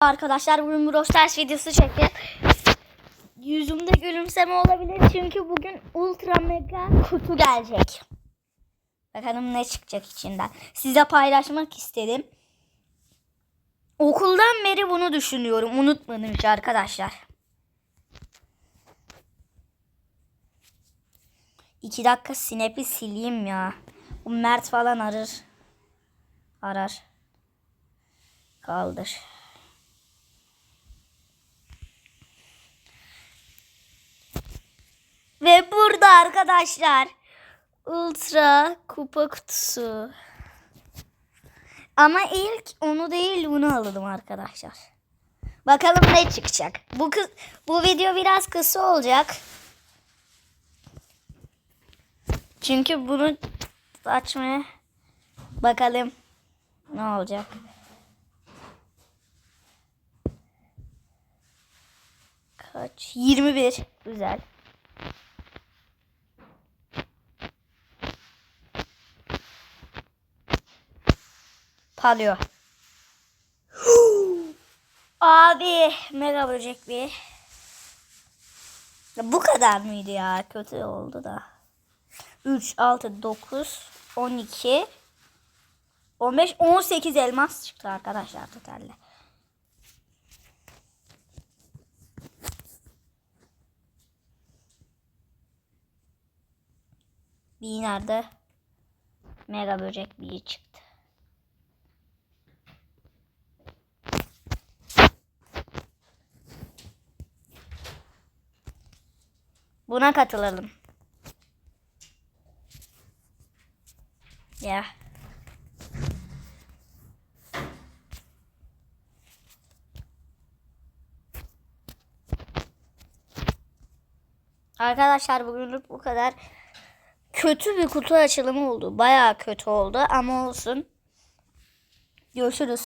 Arkadaşlar bugün Brawl Stars videosu çekeceğiz. Yüzümde gülümseme olabilir çünkü bugün ultra mega kutu gelecek. Bakalım ne çıkacak içinden. Size paylaşmak istedim. Okuldan beri bunu düşünüyorum. Unutmadım hiç arkadaşlar. İki dakika Snap'i sileyim ya. Bu Mert falan arır. Arar. Kaldır. Arkadaşlar Ultra kupa kutusu. Ama ilk onu değil bunu alalım arkadaşlar. Bakalım ne çıkacak. Bu kız, bu video biraz kısa olacak. Çünkü bunu açmaya bakalım ne olacak. Kaç? 21. Güzel. Palıyor. Abi mega böcek bir. Bu kadar mıydı ya? Kötü oldu da. 3, 6, 9, 12, 15, 18 elmas çıktı arkadaşlar totalde. Bir nerede? Mega böcek bir çıktı. Buna katılalım. Ya. Arkadaşlar bugünlük bu kadar. Kötü bir kutu açılımı oldu. Bayağı kötü oldu ama olsun. Görüşürüz.